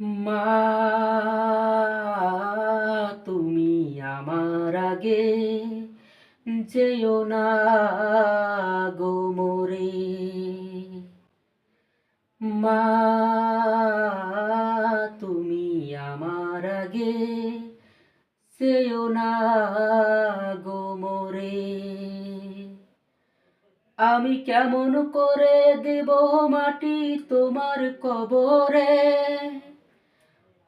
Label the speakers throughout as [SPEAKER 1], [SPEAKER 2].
[SPEAKER 1] মা, তুমি আমার আগে যেও না গো মোরে। মা, তুমি আমার আগে যেও না গো মোরে। আমি কেমন করে দেব মাটি তোমার কবরে?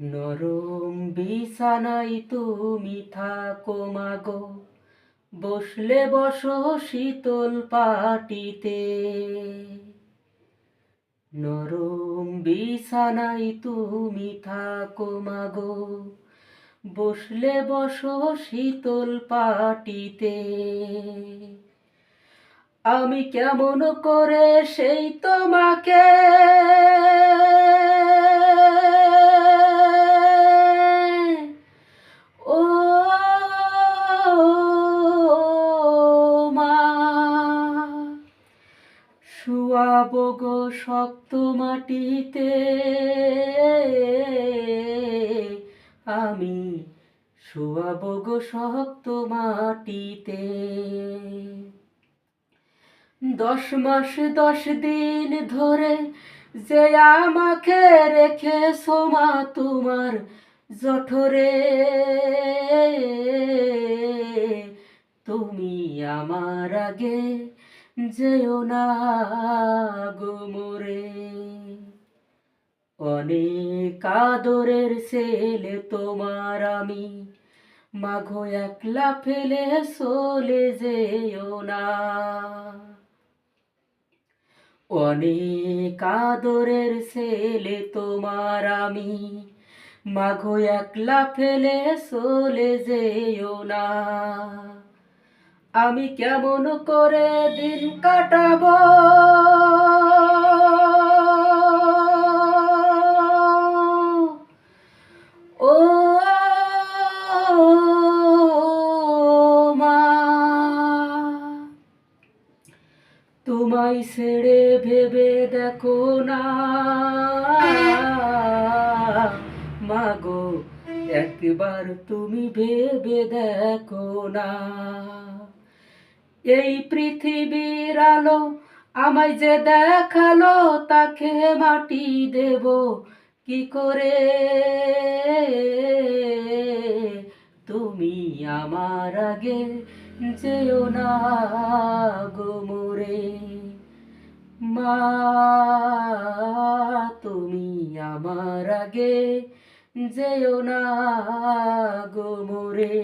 [SPEAKER 1] নরম বিছানায় তুমি থাকো মাগো বসলে বসো শীতল পাটিতে। নরম বিছানাই তুমি থাকো মাগো বসলে বসো শীতল পাটিতে। আমি কেমন করে সেই তোমাকে শুয়াব শক্ত মাটিতে। আমি শুয়াব শক্ত মাটিতে। দশ মাস দশ দিন ধরে যে আমাকে রেখে সোমা তোমার জঠরে। তুমি আমার আগে যেও না গো মোরে। অনেক আদরের ছেলে তোমার আমি। মাঘো একলা ফেলে চলে যেও না। অনেক আদরের ছেলে তোমার আমি। মাঘো একলা ফেলে চলে যেও না। আমি কেমন করে দিন কাটাব? ও মা, তোমায় ছেড়ে ভেবে দেখো না। মাগো একবার তুমি ভেবে দেখো না। এই পৃথিবীর আলো আমায় যে দেখাল, তাকে মাটি দেব। কি করে? তুমি আমার আগে যেও না গো মোরে। মা, তুমি আমার আগে যেও না গো মোরে।